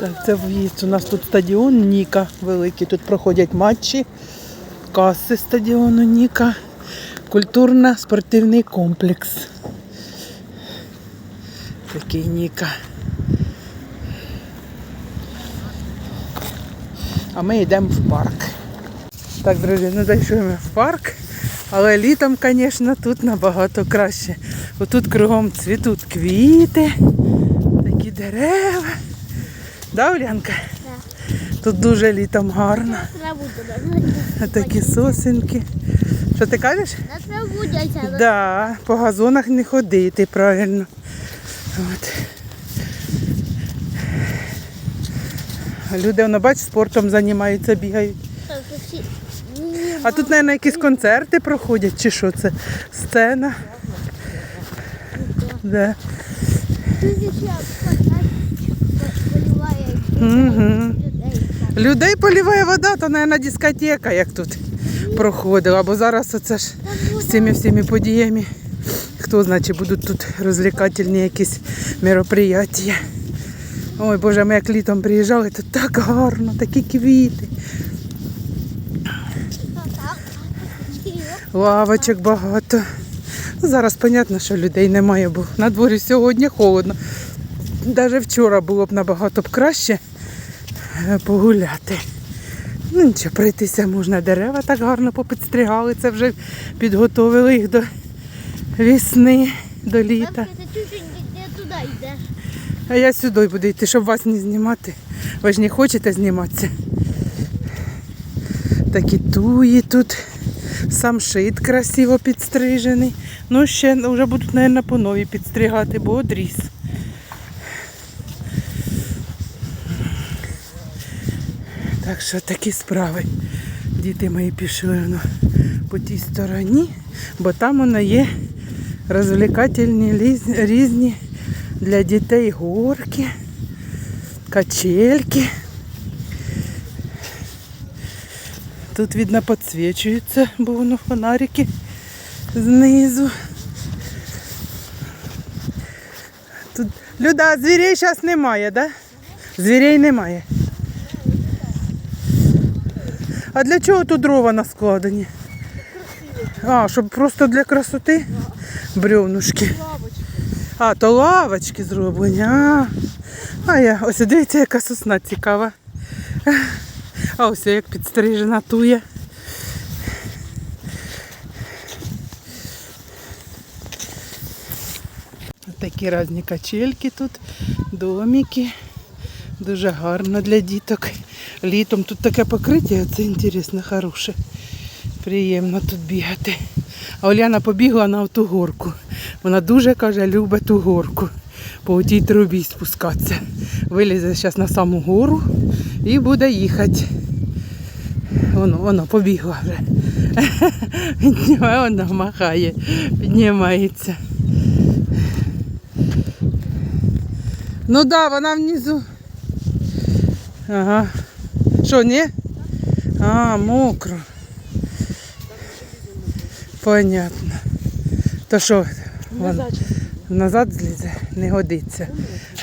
Так, це в'їзд. У нас тут стадіон Ніка великий. Тут проходять матчі, каси стадіону Ніка. Культурно-спортивний комплекс. Такий Ніка. А ми йдемо в парк. Так, друзі, ну зайшли ми в парк. Але літом, звісно, тут набагато краще. Отут кругом цвітуть квіти, такі дерева. Да, Улянка? Тут дуже літом гарно. Траву туди. Такі сосенки. Що ти кажеш? На траву дядя. Да, по газонах не ходити, правильно. От. Люди, воно, бач, спортом займаються, бігають. А тут, мабуть, якісь концерти проходять, чи що це? Сцена. Да. Людей поліває вода, то, мабуть, дискотека, як тут проходила. Бо зараз оце ж з цими всіми подіями. Хто знає, чи будуть тут розвлекательні якісь мероприятия. Ой, Боже, ми як літом приїжджали, тут так гарно, такі квіти. Лавочок багато. Ну, Зараз зрозуміло, що людей немає, бо на дворі сьогодні холодно. Навіть вчора було б набагато б краще погуляти. Ну нічого, пройтися можна. Дерева так гарно попідстригали. Це вже підготовили їх до весни, до літа. А я сюди буду йти, щоб вас не знімати. Ви ж не хочете зніматися. Такі туї тут. Сам шит красиво підстрижений. Ну, ще вже будуть, мабуть, по новій підстригати, бо одріс. Так що такі справи. Діти мої пішли воно по тій стороні, бо там воно є розвлекательні різні для дітей горки, качельки. Тут, видно, підсвічуються, бо воно фонарики знизу. Тут Люда, звірей зараз немає, да? Звірей немає. А для чого тут дрова наскладені? А, щоб просто для красоти? Бревнушки. А, то лавочки зроблені. А, а я ось дивіться, яка сосна цікава. А ось як підстрижена туя. Такі різні качельки тут, домики. Дуже гарно для діток. Літом тут таке покриття, це інтересно, хороше. Приємно тут бігати. А Оляна побігла на ту горку. Вона дуже каже, любить ту горку. По тій трубі спускатися. Вилізе зараз на саму гору і буде їхати. Воно, воно побігла вже. Воно махає, піднімається. Ну так, да, вона внизу. Ага. Що, ні? А, мокро. Понятно. То що, вон, назад злізе? Не годиться.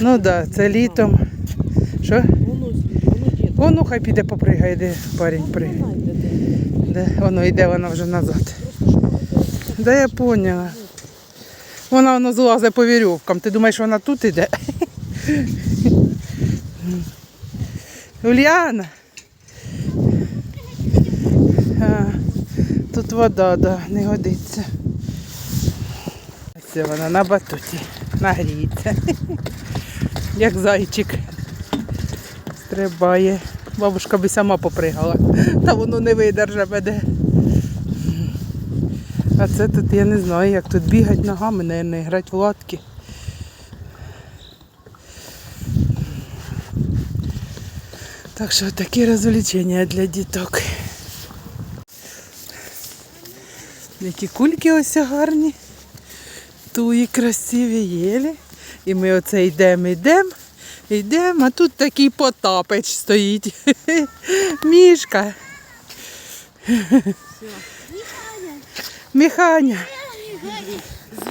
Ну так, да, це літом. Що? Воно хай піде попригає, де парень пригає. Де? Воно йде, вона вже назад. Да я поняла. Вона воно злазить по вірьовкам. Ти думаєш, вона тут іде? Ульяна. Тут вода, да, не годиться. Ось вона на батуті. Нагріється. Як зайчик. Стрибає. Бабушка би сама попригала. Та воно не видержа мене. А це тут я не знаю, як тут бігати ногами, не грати в латки. Так що такі розвлечення для діток. Які кульки ось гарні. Туї красиві єлі. І ми оце йдемо, йдемо, йдемо, а тут такий потапеч стоїть. Мішка. Міханя.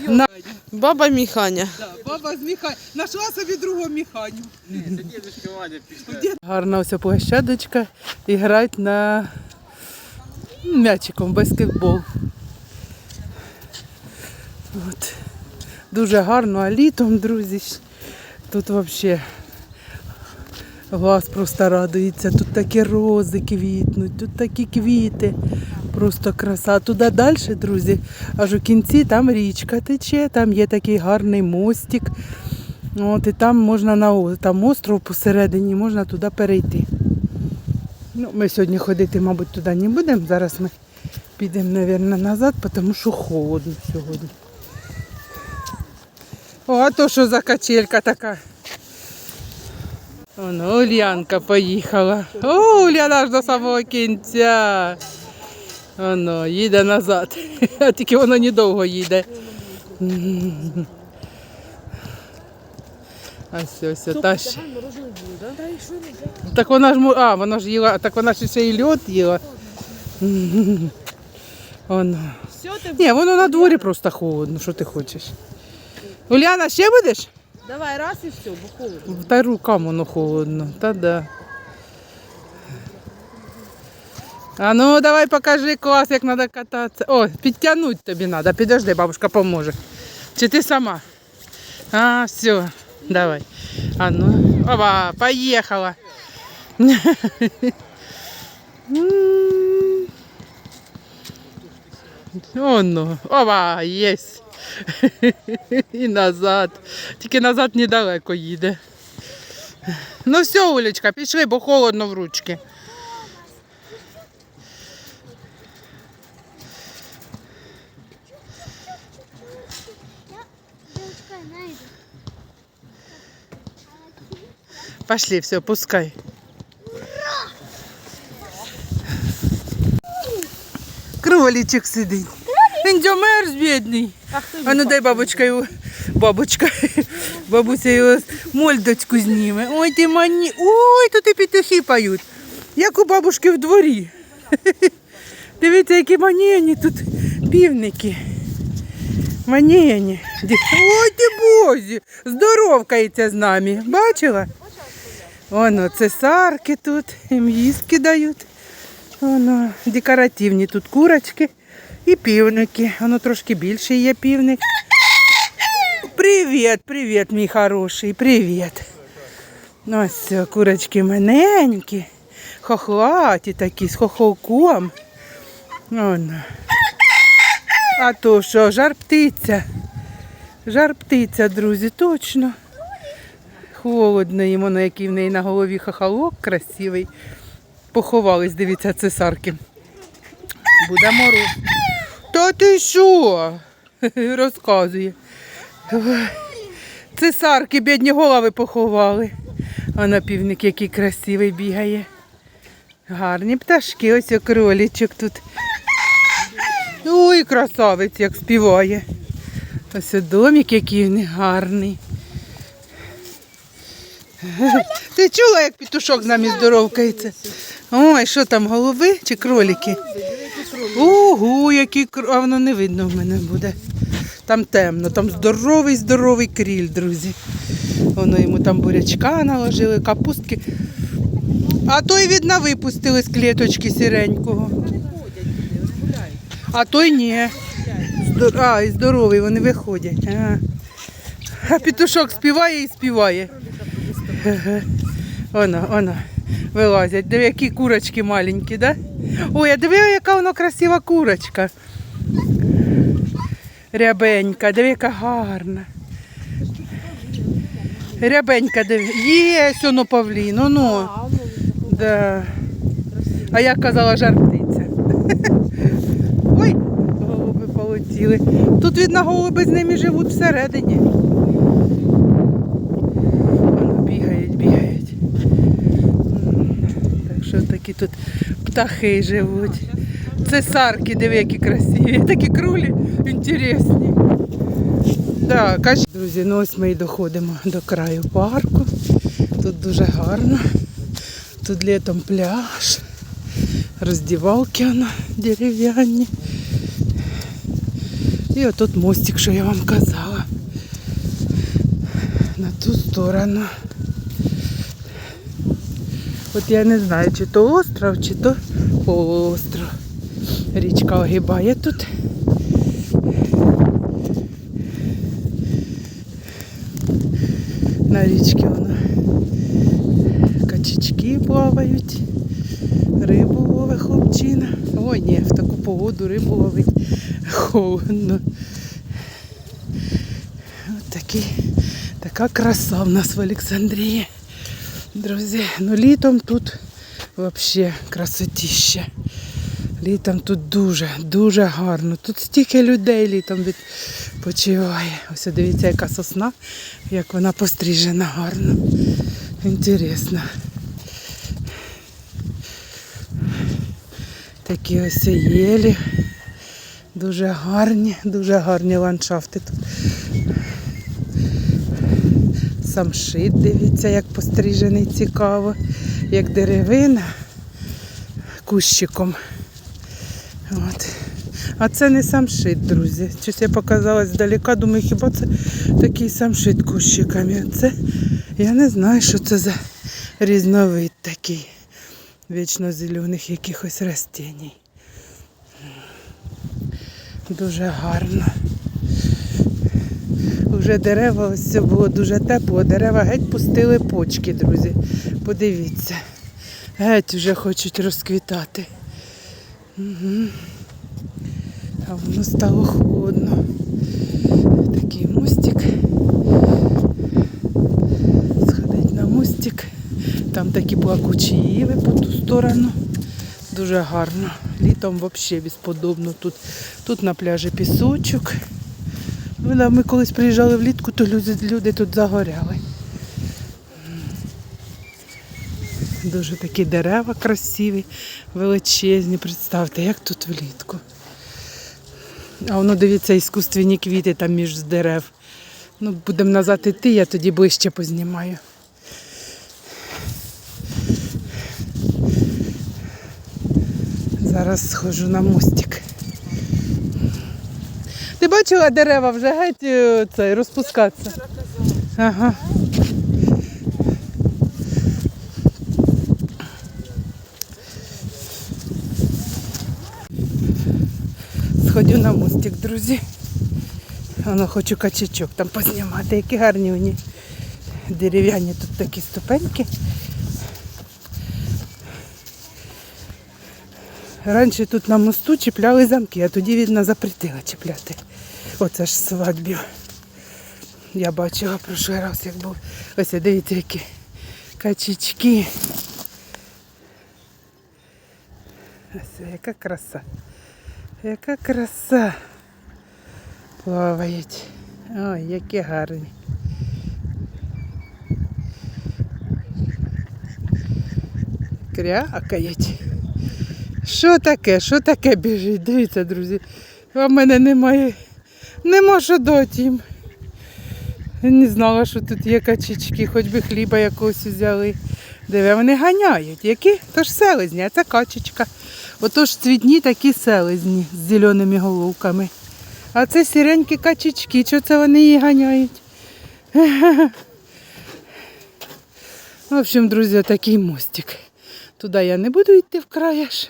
На... Баба Міханя. Да, баба з Міхань. Нашла собі другого Міханю. Гарна ось площадочка і грають на м'ячиком баскетбол. От. Дуже гарно, а літом, друзі, тут взагалі глаз просто радується. Тут такі рози квітнуть, тут такі квіти. Просто краса. Туди далі, друзі, аж у кінці там річка тече, там є такий гарний мостик. От, і там можна на там остров посередині, можна туди перейти. Ну, ми сьогодні ходити, мабуть, туди не будемо. Зараз ми підемо, мабуть, назад, тому що холодно сьогодні. О, а то що за качелька така. Воно Ульянка поїхала. О, Уляна аж до самого кінця. Воно, їде назад. А тільки воно недовго їде. А все, все, та ще. Так вона ж а, вона ж їла, так вона ж ще і льод їла. Воно. Ні, воно на дворі просто холодно, що ти хочеш. Уляна, ще будеш? давай раз і все, бо холодно. Та рукам воно холодно. Та да. А ну давай покажи клас, як треба кататися. О, підтягнути тобі треба. Підожди, бабушка поможе. Чи ти сама? А, все, давай. А ну, опа, поїхала. М. О, ну, опа, єсть. І назад. Тільки назад недалеко їде. Ну все, Олечка, пішли, бо холодно в ручки. Пошли, все, пускай. Кроличок сидить. Він мерз, бідний. А ну дай бабочка його. Бабочка. Бабуся його мольдочку зніме. Ой, ти мані. Ой, тут і петухи поють. Як у бабушки в дворі. Дивіться, які манєні тут півники. Манєні. Ой, ти бозі. Здоровкається з нами. Бачила? Воно цесарки тут, їм їстки дають. Воно декоративні тут курочки і півники. Воно трошки більше є півник. Привіт, привіт, мій хороший, привіт. Ну, ось курочки маленькі, хохлаті такі, з хохолком. Воно. А то що, жар птиця. Жар птиця, друзі, точно. Холодно їм, воно, який в неї на голові хохолок красивий. Поховались, дивіться, цесарки. Буде мороз. Та ти що? Розказує. Цесарки, бідні голови поховали. А на півник який красивий бігає. Гарні пташки, ось кролічок тут. Ой, красавець, як співає. Ось домик, який він гарний. Ти чула, як петушок з нами здоровкається? Ой, що там, голови чи кролики? Ого, які кр... А воно не видно в мене буде. Там темно, там здоровий, здоровий кріль, друзі. Воно йому там бурячка наложили, капустки. А той, видно, випустили з клеточки сіренького. А той ні. А, і здоровий, вони виходять. А, а петушок співає і співає. Оно, оно, вилазять. Диви, які курочки маленькі, да? Ой, а диви, яка воно красива курочка. Рябенька, диви, яка гарна. Рябенька, диви. Є, воно павлін, оно. Да. А я казала жартиця. Ой, голуби полетіли. Тут, видно, голуби з ними живуть всередині. Воно бігають, бігають. М, Так такі тут птахи живуть. Цесарки, диви, які красиві. Такі крулі інтересні. Да, кажіть. Друзі, ну ось ми і доходимо до краю парку. Тут дуже гарно. Тут літом пляж, роздівалки воно дерев'яні. І отут мостик, що я вам казала. На ту сторону. От я не знаю, чи то остров, чи то полуостров. Річка огибає тут. На річці воно качечки плавають, рибу ловить хлопчина. Ой, ні, в таку погоду рибу ловить холодно. От такий, така краса в нас в Олександрії. Друзі, ну літом тут взагалі красотіще. Літом тут дуже, дуже гарно. Тут стільки людей літом відпочиває. Ось дивіться, яка сосна, як вона постріжена гарно. Інтересно. Такі ось єлі. Дуже гарні, дуже гарні ландшафти тут. Самшит, дивіться, як постріжений цікаво, як деревина кущиком. От. А це не самшит, друзі. Щось я показала здалека, думаю, хіба це такий самшит кущиками. Це я не знаю, що це за різновид такий вічно зелених якихось растінь. Дуже гарно. Уже дерева, ось це було дуже тепло, дерева геть пустили почки, друзі. Подивіться. Геть вже хочуть розквітати. Угу. А воно стало холодно. Такий мостик. Сходить на мостик. Там такі плакучі іви по ту сторону. Дуже гарно. Літом взагалі безподобно. Тут, тут на пляжі пісочок. Ми, колись приїжджали влітку, то люди, люди тут загоряли. Дуже такі дерева красиві, величезні. Представте, як тут влітку. А воно дивіться, іскусственні квіти там між дерев. Ну, будемо назад іти, я тоді ближче познімаю. Зараз схожу на мостик. Ти бачила дерева вже геть е, цей, розпускатися? Ага. Сходю на мостик, друзі. Воно хочу качачок там познімати, які гарні вони. Дерев'яні тут такі ступеньки. Раніше тут на мосту чіпляли замки, а тоді видно запретила чіпляти. Оце ж свадьбів. Я бачила прошлий раз, як був. Ось дивіться, які качечки. Ось яка краса. Яка краса. Плавають. Ой, які гарні. Крякають. Що таке? Що таке біжить? Дивіться, друзі. В мене немає. Нема що дати їм. Я не знала, що тут є качечки, хоч би хліба якогось взяли. Диви, вони ганяють. Які? То ж селезні, а це качечка. Отож цвітні такі селезні з зеленими головками. А це сіренькі качечки, що це вони її ганяють? В общем, друзі, такий мостик. Туди я не буду йти в край аж,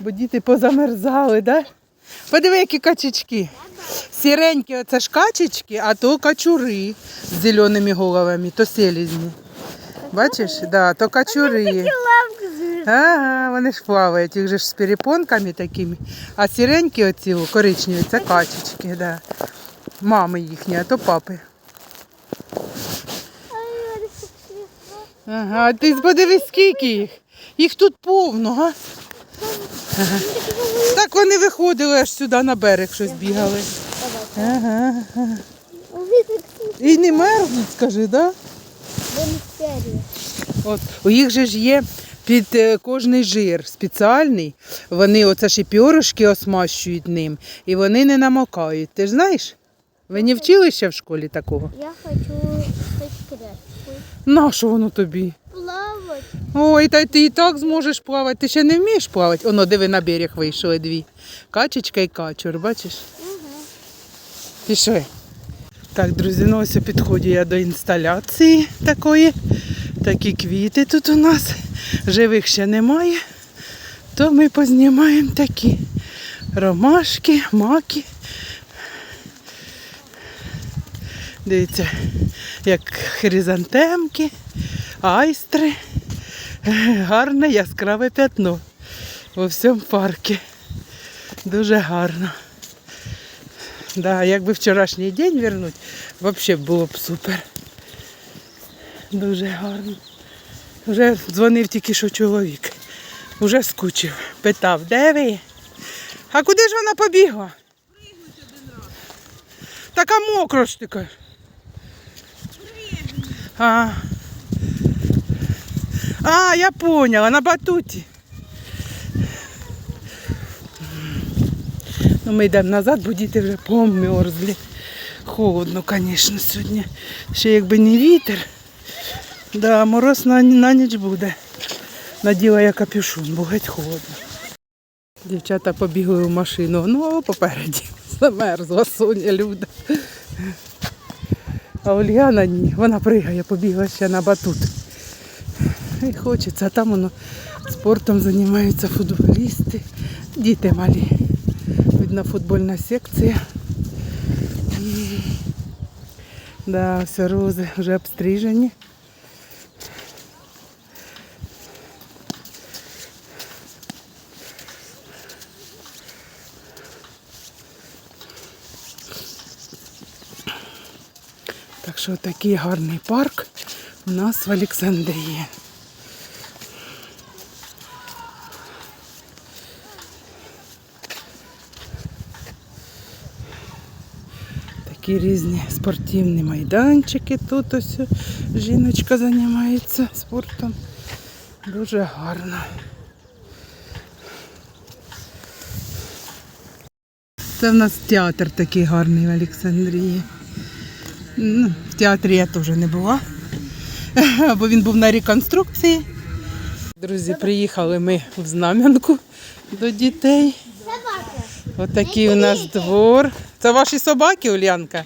бо діти позамерзали, да? Подиви, які качечки. Сіренькі оце ж качечки, а то качури з зеленими головами, то селізні. Бачиш? Да, то качури. Ага, вони ж плавають, їх же ж з перепонками такими. А сіренькі оці коричневі, це качечки, да. Мами їхні, а то папи. Ага, ти подивись, скільки їх. Їх тут повно, га? Ага. Так вони виходили аж сюди на берег, щось бігали. Ага. ага. І не мерзнуть, скажи, да? От, у їх же ж є під е, кожний жир спеціальний. Вони оце ж і пьоришки осмащують ним, і вони не намокають. Ти ж знаєш? Ви не вчили ще в школі такого? Я хочу стати крепкою. Нащо воно тобі? Плавати. Ой, та ти і так зможеш плавати. Ти ще не вмієш плавати. Оно, диви, на берег вийшли дві. Качечка і качур, бачиш? Пішли. Так, друзі, ну ось підходжу я до інсталяції такої. Такі квіти тут у нас. Живих ще немає. То ми познімаємо такі ромашки, маки. Дивіться, як хризантемки, айстри. Гарне яскраве п'ятно у всьому парку. Дуже гарно. Да, якби вчорашній день вернуть, взагалі було б супер. Дуже гарно. Вже дзвонив тільки що чоловік. Уже скучив. Питав, де ви? А куди ж вона побігла? Така мокро ж ти кажеш. А. а, я поняла, на батуті. Ну, ми йдемо назад, бо діти вже померзли. Холодно, звісно, сьогодні. Ще якби не вітер. Да, мороз на, на ніч буде. Наділа я капюшон, бо геть холодно. Дівчата побігли в машину. Ну, попереді. Замерзла Соня, Люда. А Ульяна ні, вона пригає, побігла ще на батут. І хочеться, а там воно спортом займаються футболісти, діти малі. Видно, футбольна секція. Да, все рози вже обстрижені. Так що такий гарний парк у нас в Олександрії. Такі різні спортивні майданчики. Тут ось жіночка займається спортом. Дуже гарно. Це в нас театр такий гарний в Олександрії. Ну, в театрі я теж не була, бо він був на реконструкції. Друзі, приїхали ми в Знам'янку до дітей. Отакий у нас двор. Це ваші собаки, Ульянка?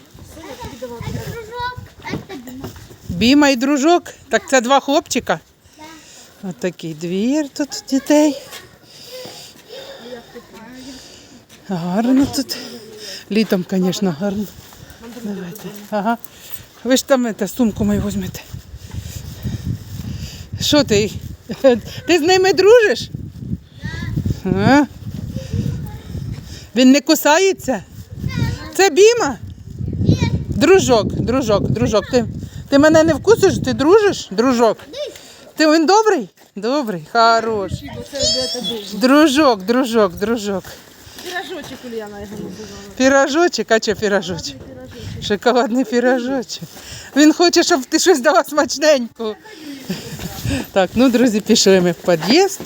Біма і дружок. Так це два хлопчика. Отакий двір тут дітей. Гарно тут. Літом, звісно, гарно. Давайте. Ага. Ви ж там ете, сумку мою візьмете. Що ти? Ти з ними дружиш? А? Він не кусається? Це Біма? Дружок, дружок, дружок. Ти, ти мене не вкусиш, ти дружиш? Дружок. Ти він добрий? Добрий, хорош. Дружок, дружок, дружок. Пирожочек Ульяна його називала. Пірожочок, а що пірожочок? Шоколадний пірожочок. Він хоче, щоб ти щось дала смачненьку. Так, ну, друзі, пішли ми в під'їзд.